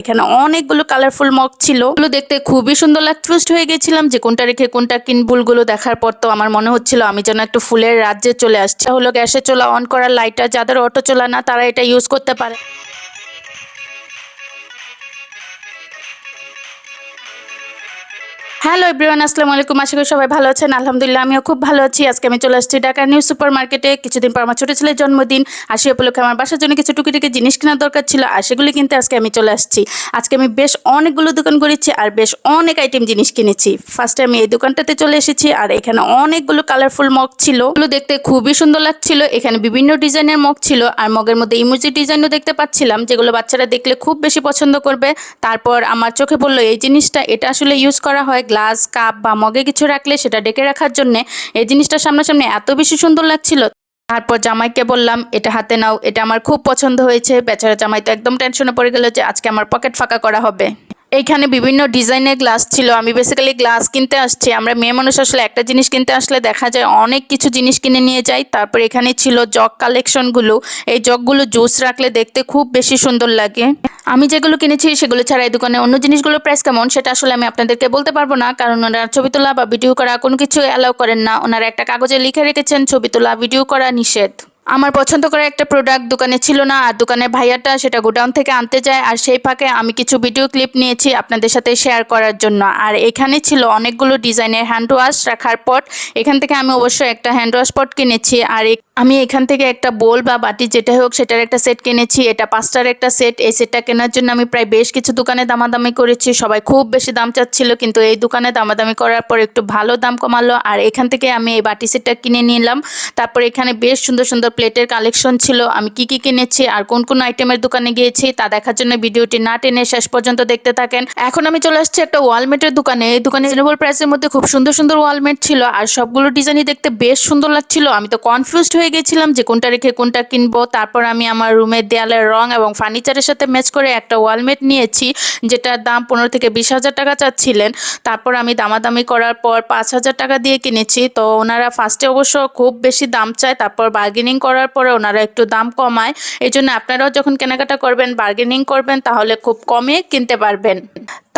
এখানে অনেকগুলো colourful mug ছিল। ওগুলো দেখতে খুবই সুন্দর লাগফুস্ট হয়ে গেছিলাম যে কোনটা রেখে কোনটা কিনবুলগুলো দেখার পর তো আমার মনে হচ্ছিল আমি যেন একটু ফুলের রাজ্যে চলে আসছি। হলো গ্যাসে চলা অন করা লাইটার যাদের অটো চলা না, তারা এটা ইউজ করতে পারে। হ্যালো এভরিওয়ান আসসালামু আলাইকুম। আশা করি সবাই ভালো আছেন। আলহামদুলিল্লাহ, আমিও খুব ভালো আছি। আজকে আমি চলে আসছি ঢাকা নিউ সুপার মার্কেটে কিছুদিন পর আমার ছোটো ছেলের জন্মদিন। আর সেই উপলক্ষে আমার বাসার জন্য কিছু টুকি টুকি জিনিস কেনার দরকার ছিল, আর সেগুলি কিনতে আজকে আমি চলে আসছি। আজকে আমি বেশ অনেকগুলো দোকান করেছি আর বেশ অনেক আইটেম জিনিস কিনেছি। ফার্স্টে আমি এই দোকানটাতে চলে এসেছি, আর এখানে অনেকগুলো কালারফুল মগ ছিল। ওগুলো দেখতে খুবই সুন্দর লাগছিল। এখানে বিভিন্ন ডিজাইনের মগ ছিল, আর মগের মধ্যে ইমোজি ডিজাইনও দেখতে পাচ্ছিলাম, যেগুলো বাচ্চারা দেখলে খুব বেশি পছন্দ করবে। তারপর আমার চোখে পড়ল, এই জিনিসটা, এটা আসলে ইউজ করা হয় গ্লাস, কাপ বা মগে কিছু রাখলে সেটা ডেকে রাখার জন্য এই জিনিসটা সামনাসামনি এত বেশি সুন্দর লাগছিল। তারপর জামাইকে বললাম, এটা হাতে নাও, এটা আমার খুব পছন্দ হয়েছে। বেচারা জামাই তো একদম টেনশনে পড়ে গেল যে আজকে আমার পকেট ফাঁকা করা হবে। এইখানে বিভিন্ন ডিজাইনের গ্লাস ছিল। আমি বেসিক্যালি গ্লাস কিনতে আসছি। আমরা মেয়ে মানুষ আসলে একটা জিনিস কিনতে আসলে দেখা যায় অনেক কিছু জিনিস কিনে নিয়ে যাই। তারপর এখানে ছিল জগ কালেকশনগুলো এই জগগুলো জুস রাখলে দেখতে খুব বেশি সুন্দর লাগে। আমি যেগুলো কিনেছি সেগুলো ছাড়া এই দোকানে অন্য জিনিসগুলোর প্রাইস কেমন সেটা আসলে আমি আপনাদেরকে বলতে পারব না। কারণ ওনারা ছবি তোলা বা ভিডিও করা কোনো কিছু অ্যালাউ করেন না। ওনারা একটা কাগজে লিখে রেখেছেন, ছবি তোলা ভিডিও করা নিষেধ। আমার পছন্দ করা একটা প্রোডাক্ট দোকানে ছিল না, আর দোকানের ভাইয়াটা সেটা গোডাউন থেকে আনতে যায়, আর সেই ফাঁকে আমি কিছু ভিডিও ক্লিপ নিয়েছি আপনাদের সাথে শেয়ার করার জন্য। আর এখানে ছিল অনেকগুলো ডিজাইনের হ্যান্ড ওয়াশ রাখার পট এখান থেকে আমি অবশ্যই একটা হ্যান্ড ওয়াশ পট কিনেছি, আর আমি এখান থেকে একটা বোল বা বাটি যেটা হোক, সেটার একটা সেট কিনেছি, এটা পাঁচটার একটা সেট এই সেটটা কেনার জন্য আমি প্রায় বেশ কিছু দোকানে দামাদামি করেছি, সবাই খুব বেশি দাম চাচ্ছিল, কিন্তু এই দোকানে দামাদামি করার পর একটু ভালো দাম কমালো, আর এখান থেকে আমি এই বাটি সেটটা কিনে নিলাম। তারপর এখানে বেশ সুন্দর সুন্দর প্লেটের কালেকশন ছিল, আমি কি কি কিনেছি, আর কোন কোন আইটেমের দোকানে গিয়েছি, তা দেখার জন্য ভিডিওটি না টেনে শেষ পর্যন্ত দেখতে থাকেন। এখন আমি চলে আসছি একটা ওয়ালমেটের দোকানে। এই দোকানে রিজনেবল প্রাইসের মধ্যে খুব সুন্দর সুন্দর ওয়ালমেট ছিল, আর সবগুলো ডিজাইনই দেখতে বেশ সুন্দর লাগছিল। আমি তো কনফিউজড হয়ে গেছিলাম যে কোনটা রেখে কোনটা কিনবো। তারপর আমি আমার রুমের দেয়ালের রং এবং ফার্নিচারের সাথে ম্যাচ করে একটা ওয়ালমেট নিয়েছি, যেটার দাম পনেরো থেকে বিশ হাজার টাকা চাচ্ছিলেন। তারপর আমি দামাদামি করার পর পাঁচ হাজার টাকা দিয়ে কিনেছি। তো ওনারা ফার্স্টে অবশ্য খুব বেশি দাম চায়, তারপর বার্গেনিং করার পরে ওনারা একটু দাম কমায়। এই জন্য আপনারাও যখন কেনাকাটা করবেন বার্গেনিং করবেন, তাহলে খুব কমে কিনতে পারবেন।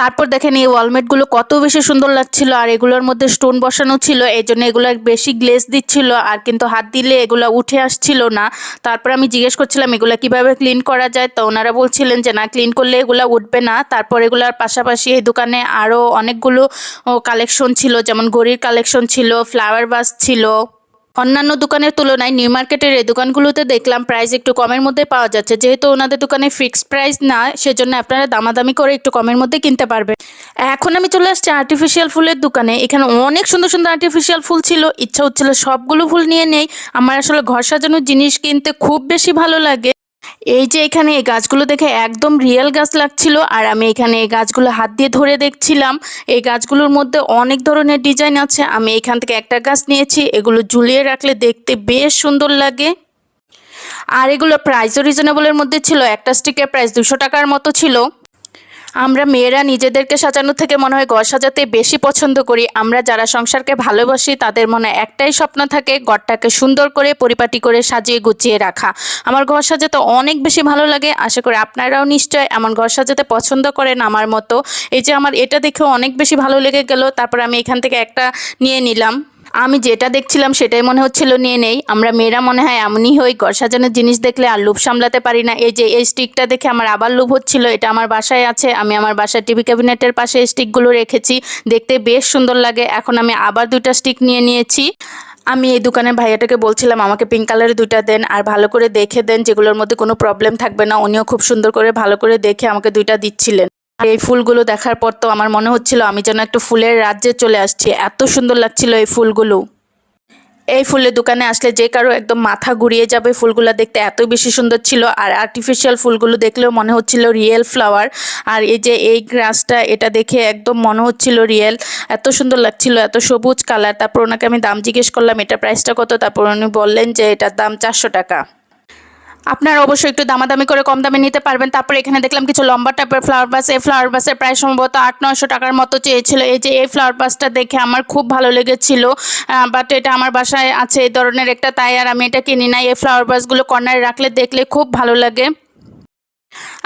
তারপর দেখেন এই ওয়ালমেটগুলো কত বেশি সুন্দর লাগছিল, আর এগুলোর মধ্যে স্টোন বসানো ছিল এই জন্য এগুলো বেশি গ্লেজ দিচ্ছিল, আর কিন্তু হাত দিলে এগুলো উঠে আসছিল না। তারপর আমি জিজ্ঞেস করছিলাম, এগুলো কীভাবে ক্লিন করা যায়? তো ওনারা বলছিলেন যে, না ক্লিন করলে এগুলো উঠবে না। তারপর এগুলোর পাশাপাশি এই দোকানে আরও অনেকগুলো কালেকশন ছিল, যেমন ঘড়ির কালেকশন ছিল ফ্লাওয়ার বাস ছিল। অন্যান্য দোকানের তুলনায় নিউ মার্কেটের এই দোকানগুলোতে দেখলাম প্রাইস একটু কমের মধ্যে পাওয়া যাচ্ছে। যেহেতু ওনাদের দোকানে ফিক্সড প্রাইস না, সেজন্য আপনারা দামাদামি করে একটু কমের মধ্যে কিনতে পারবেন। এখন আমি চলে আসছি আর্টিফিশিয়াল ফুলের দোকানে। এখানে অনেক সুন্দর সুন্দর আর্টিফিশিয়াল ফুল ছিল, ইচ্ছা হচ্ছিল সবগুলো ফুল নিয়ে নেই। আমার আসলে ঘর সাজানোর জিনিস কিনতে খুব বেশি ভালো লাগে। এই যে এখানে এই গাছগুলো দেখে একদম রিয়েল গাছ লাগছিল, আর আমি এখানে এই গাছগুলো হাত দিয়ে ধরে দেখছিলাম। এই গাছগুলোর মধ্যে অনেক ধরনের ডিজাইন আছে। আমি এখান থেকে একটা গাছ নিয়েছি, এগুলো ঝুলিয়ে রাখলে দেখতে বেশ সুন্দর লাগে। আর এগুলো প্রাইসও রিজনেবলের মধ্যে ছিল। একটা স্টিকের প্রাইস দুশো টাকার মতো ছিল। আমরা মেয়েরা নিজেদেরকে সাজানো থেকে মনে হয় ঘর সাজাতে বেশি পছন্দ করি। আমরা যারা সংসারকে ভালোবাসি, তাদের মনে একটাই স্বপ্ন থাকে ঘরটাকে সুন্দর করে, পরিপাটি করে সাজিয়ে গুছিয়ে রাখা। আমার ঘর সাজাতে অনেক বেশি ভালো লাগে। আশা করি আপনারাও নিশ্চয় আমার ঘর সাজাতে পছন্দ করেন আমার মতো। এই যে আমার এটা দেখেও অনেক বেশি ভালো লেগে গেল। তারপর আমি এখান থেকে একটা নিয়ে নিলাম। আমি যেটা দেখছিলাম সেটাই মনে হচ্ছিল, নিয়ে নেই। আমরা মেয়েরা মনে হয় এমনই হই, ঘর সাজানোর জিনিস দেখলে আর লোভ সামলাতে পারি না। এই যে, এই স্টিকটা দেখে আমার আবার লোভ হচ্ছিল, এটা আমার বাসায় আছে। আমি আমার বাসার টিভি ক্যাবিনেটের পাশে স্টিকগুলো রেখেছি, দেখতে বেশ সুন্দর লাগে। এখন আমি আবার দুইটা স্টিক নিয়ে নিয়েছি। আমি এই দোকানের ভাইয়াটাকে বলছিলাম, আমাকে পিঙ্ক কালারের দুইটা দেন আর ভালো করে দেখে দেন, যেগুলোর মধ্যে কোনো প্রবলেম থাকবে না। উনিও খুব সুন্দর করে ভালো করে দেখে আমাকে দুইটা দিচ্ছিলেন। এই ফুলগুলো দেখার পর তো আমার মনে হচ্ছিল আমি যেন একটু ফুলের রাজ্যে চলে আসছি। এত সুন্দর লাগছিল এই ফুলগুলো। এই ফুলের দোকানে আসলে যে কারও একদম মাথা ঘুরিয়ে যাবে ফুলগুলো দেখতে এত বেশি সুন্দর ছিল। আর আর্টিফিশিয়াল ফুলগুলো দেখলেও মনে হচ্ছিল রিয়েল ফ্লাওয়ার আর এই যে এই গ্রাসটা এটা দেখে একদম মনে হচ্ছিল রিয়েল এত সুন্দর লাগছিল, এত সবুজ কালার তারপর ওনাকে আমি দাম জিজ্ঞেস করলাম, এটা প্রাইসটা কত? তারপর উনি বললেন যে, এটার দাম চারশো টাকা। আপনারা অবশ্যই একটু দামাদামি করে কম দামে নিতে পারবেন। তারপর এখানে দেখলাম কিছু লম্বা টাইপের ফ্লাওয়ার বাস এই ফ্লাওয়ার বাসের প্রায় সম্ভবত আট নশো টাকার মতো চেয়েছিল। এই যে, এই ফ্লাওয়ার বাসটা দেখে আমার খুব ভালো লেগেছিল। বাট এটা আমার বাসায় আছে এই ধরনের একটা, তাই আর আমি এটা কিনি না এই ফ্লাওয়ার বাসগুলো কর্নারে রাখলে দেখলে খুব ভালো লাগে।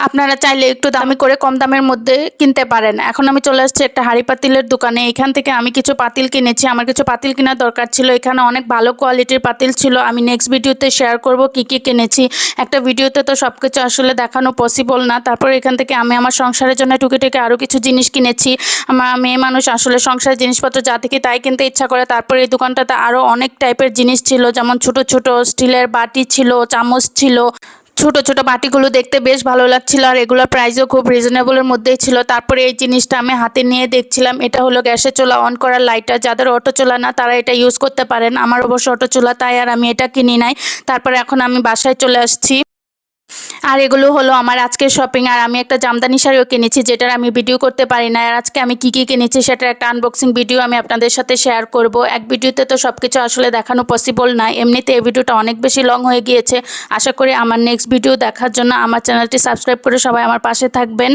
আপনারা চাইলে একটু দামি করে কম দামের মধ্যে কিনতে পারেন। এখন আমি চলে আসছি একটা হাঁড়ি পাতিলের দোকানে। এখান থেকে আমি কিছু পাতিল কিনেছি। আমার কিছু পাতিল কেনার দরকার ছিল। এখানে অনেক ভালো কোয়ালিটির পাতিল ছিল। আমি নেক্সট ভিডিওতে শেয়ার করব কি কি কিনেছি। একটা ভিডিওতে তো সব কিছু আসলে দেখানো পসিবল না। তারপর এখান থেকে আমি আমার সংসারের জন্য টুকিটাকি আরও কিছু জিনিস কিনেছি। আমার মেয়ে মানুষ আসলে সংসারের জিনিসপত্র যা থেকে তাই কিনতে ইচ্ছা করে। তারপরে এই দোকানটাতে আরও অনেক টাইপের জিনিস ছিল। যেমন ছোট ছোট স্টিলের বাটি ছিল, চামচ ছিল। ছোট ছোট বাটিগুলো দেখতে বেশ ভালো লাগছিল আর এগুলোর প্রাইসও খুব রিজনেবলের মধ্যেই ছিল। তারপরে এই জিনিসটা আমি হাতে নিয়ে দেখছিলাম। এটা হলো গ্যাসের চোলা অন করার লাইটার যাদের অটো চোলা না, তারা এটা ইউজ করতে পারেন। আমার অবশ্য অটো চোলা, তাই আর আমি এটা কিনি নাই। তারপরে এখন আমি বাসায় চলে আসছি। আর এগুলো হলো আমার আজকের শপিং আর আমি একটা জামদানি শাড়িও কিনেছি যেটার আমি ভিডিও করতে পারি না। আর আজকে আমি কি কি কিনেছি সেটার একটা আনবক্সিং ভিডিও আমি আপনাদের সাথে শেয়ার করব। এক ভিডিওতে তো সব কিছু আসলে দেখানো পসিবল না। এমনিতে এই ভিডিওটা অনেক বেশি লং হয়ে গিয়েছে। আশা করি আমার নেক্সট ভিডিও দেখার জন্য আমার চ্যানেলটি সাবস্ক্রাইব করে সবাই আমার পাশে থাকবেন।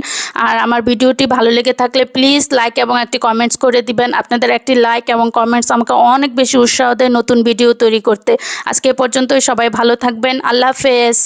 আর আমার ভিডিওটি ভালো লেগে থাকলে প্লিজ লাইক এবং একটি কমেন্টস করে দিবেন। আপনাদের একটি লাইক এবং কমেন্টস আমাকে অনেক বেশি উৎসাহ দেয় নতুন ভিডিও তৈরি করতে। আজকে পর্যন্তই সবাই ভালো থাকবেন। আল্লাহ হাফেজ।